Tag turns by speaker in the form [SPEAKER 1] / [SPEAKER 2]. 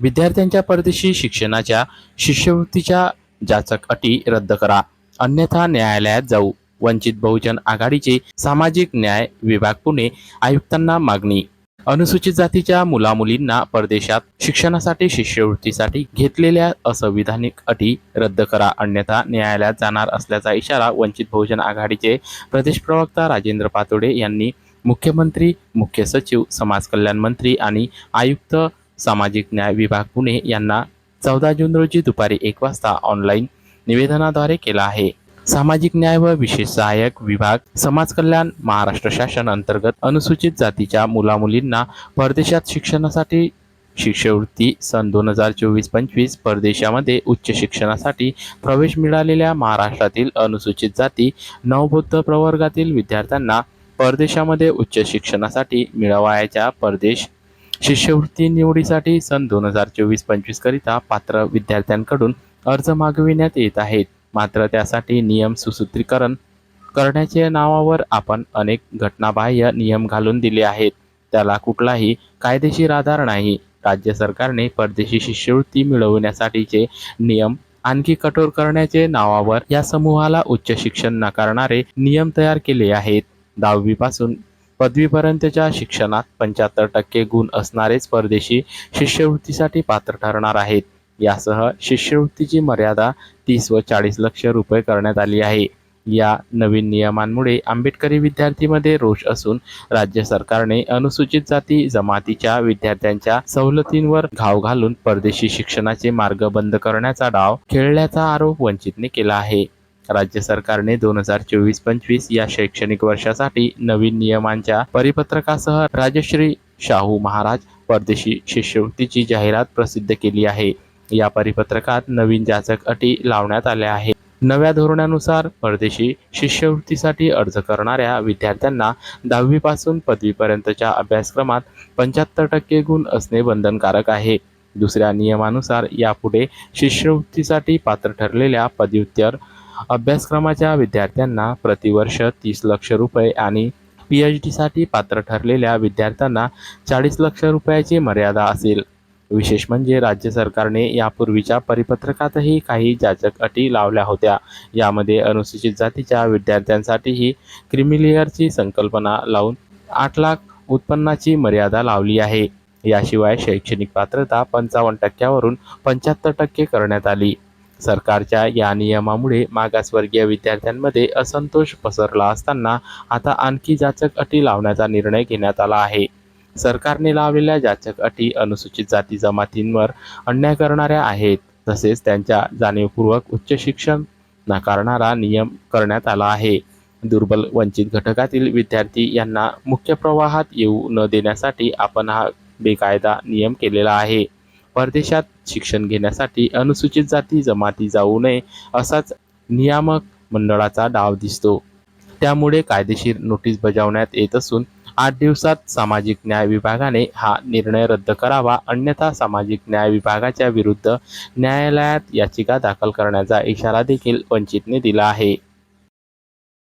[SPEAKER 1] विद्यार्थ्यांच्या परदेशी शिक्षणाच्या शिष्यवृत्तीच्या जाचक अटी रद्द करा. अन्यथा न्यायालयात जाऊ. वंचित बहुजन आघाडीचे सामाजिक न्याय विभाग पुणे. आयुक्तांना मागणी. अनुसूचित जातीच्या मुलामुलींना परदेशात शिक्षणासाठी शिष्यवृत्तीसाठी घेतलेल्या असंविधानिक अटी रद्द करा. अन्यथा न्यायालयात जाणार असल्याचा इशारा वंचित बहुजन आघाडीचे प्रदेश प्रवक्ता राजेंद्र पातोडे यांनी मुख्यमंत्री मुख्य सचिव समाज कल्याण मंत्री आणि आयुक्त सामाजिक न्याय विभाग पुणे यांना चौदा जून रोजी दुपारी एक वाजता ऑनलाईन निवेदनाद्वारे केला आहे. सामाजिक न्याय व विशेष सहाय्यक विभाग समाज कल्याण महाराष्ट्र शासन अंतर्गत अनुसूचित जातीच्या मुलामुलींना परदेशात शिक्षणासाठी शिष्यवृत्ती सन दोन हजार चोवीस पंचवीस परदेशामध्ये उच्च शिक्षणासाठी प्रवेश मिळालेल्या महाराष्ट्रातील अनुसूचित जाती नवबौद्ध प्रवर्गातील विद्यार्थ्यांना परदेशामध्ये उच्च शिक्षणासाठी मिळवायच्या परदेश शिष्यवृत्ती निवडीसाठी सन दोन हजार चोवीस पंचवीस करिता पात्र विद्यार्थ्यांकडून अर्ज मागविण्यात येत आहेत. मात्र त्यासाठी नियम सुसूत्रीकरण करण्याच्या नावावर आपण अनेक घटनाबाह्य नियम घालून दिले आहेत. त्याला कुठलाही कायदेशीर आधार नाही. राज्य सरकारने परदेशी शिष्यवृत्ती मिळवण्यासाठीचे नियम आणखी कठोर करण्याचे नावावर या समूहाला उच्च शिक्षण नाकारणारे नियम तयार केले आहेत. दहावीपासून पदवीपर्यंतच्या शिक्षणात पंच्याहत्तर टक्के गुण असणारेच परदेशी शिष्यवृत्तीसाठी पात्र ठरणार आहेत. यासह शिष्यवृत्तीची मर्यादा तीस व चाळीस लक्ष रुपये करण्यात आली आहे. या नवीन नियमांमुळे आंबेडकरी विद्यार्थीमध्ये रोष असून राज्य सरकारने अनुसूचित जाती जमातीच्या विद्यार्थ्यांच्या सवलतींवर घाव घालून परदेशी शिक्षणाचे मार्ग बंद करण्याचा डाव खेळल्याचा आरोप वंचितने केला आहे. राज्य सरकारने दोन हजार चोवीस पंचवीस या शैक्षणिक वर्षासाठी नवीन नियमांच्या परिपत्रकासह राजश्री शाहू महाराज परदेशी शिष्यवृत्तीची जाहिरात प्रसिद्ध केली आहे. या परिपत्रकात नवीन जाचक अटी लावण्यात आल्या आहेत. नव्या धोरणानुसार परदेशी शिष्यवृत्तीसाठी अर्ज करणाऱ्या विद्यार्थ्यांना दहावीपासून पदवीपर्यंतच्या अभ्यासक्रमात पंच्याहत्तर टक्के गुण असणे बंधनकारक आहे. दुसऱ्या नियमानुसार यापुढे शिष्यवृत्तीसाठी पात्र ठरलेल्या पदव्युत्तर अभ्यासक्रमाच्या विद्यार्थ्यांना प्रतिवर्ष तीस लक्ष रुपये आणि पी एच डीसाठी पात्र ठरलेल्या विद्यार्थ्यांना चाळीस लक्ष रुपयाची मर्यादा असेल. विशेष म्हणजे राज्य सरकारने यापूर्वीच्या परिपत्रकातही काही जाचक अटी लावल्या होत्या. यामध्ये अनुसूचित जातीच्या विद्यार्थ्यांसाठीही क्रिमिलेअरची संकल्पना लावून आठ लाख उत्पन्नाची मर्यादा लावली आहे. याशिवाय शैक्षणिक पात्रता पंचावन्न टक्क्यावरून पंच्याहत्तर टक्के करण्यात आली. सरकारच्या या नियमामुळे मागासवर्गीय विद्यार्थ्यांमध्ये असंतोष पसरला असताना आता आणखी जाचक अटी लावण्याचा निर्णय घेण्यात आला आहे. सरकारने लावलेल्या जाचक अटी अनुसूचित जाती जमातींवर अन्याय करणाऱ्या आहेत तसेच त्यांच्या जाणीवपूर्वक उच्च शिक्षण नाकारणारा नियम करण्यात आला आहे. दुर्बल वंचित घटकातील विद्यार्थी यांना मुख्य प्रवाहात येऊ न देण्यासाठी आपण हा बेकायदा नियम केलेला आहे. परदेशात शिक्षण घेण्यासाठी अनुसूचित जाती जमाती जाऊ नये असाच नियामक मंडळाचा डाव दिसतो. त्यामुळे कायदेशीर नोटीस बजावण्यात येत असून आठ दिवसात सामाजिक न्याय विभागाने हा निर्णय रद्द करावा अन्यथा सामाजिक न्याय विभागाच्या विरुद्ध न्यायालयात याचिका दाखल करण्याचा इशारा देखील वंचितने दिला आहे.